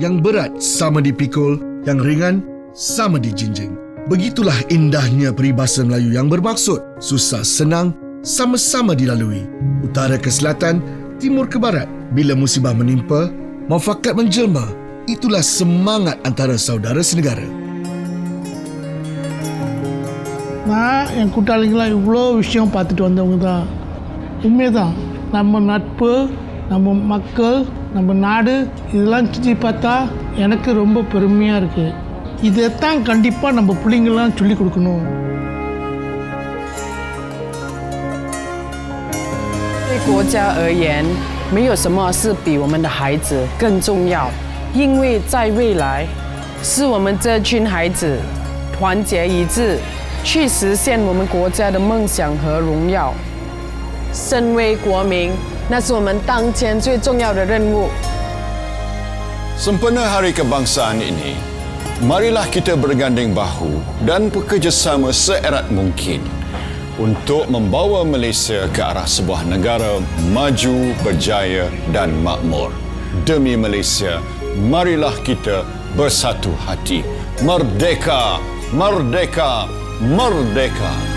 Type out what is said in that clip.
Yang berat sama dipikul, yang ringan sama dijinjing. Begitulah indahnya peribahasa Melayu yang bermaksud susah senang sama-sama dilalui. Utara ke selatan, timur ke barat. Bila musibah menimpa, muafakat menjelma. Itulah semangat antara saudara senegara. நான் என் கூட்டாளிங்களாம் இவ்வளோ விஷயம் பார்த்துட்டு வந்தவங்க தான் உண்மைதான் நம்ம நட்பு நம்ம மக்கள் நம்ம நாடு இதெல்லாம் சுற்றி பார்த்தா எனக்கு ரொம்ப பெருமையாக இருக்குது இதைத்தான் கண்டிப்பாக நம்ம பிள்ளைங்களாம் சொல்லி கொடுக்கணும் 对国家而言，没有什么是比我们的孩子更重要，因为在未来，是我们这群孩子团结一致，去实现我们国家的梦想和荣耀。身为国民， 那是我们当前最重要的任务。 Sempena Hari Kebangsaan ini, marilah kita berganding bahu dan bekerjasama seerat mungkin untuk membawa Malaysia ke arah sebuah negara maju, berjaya dan makmur. Demi Malaysia, marilah kita bersatu hati. Merdeka! Merdeka! Merdeka!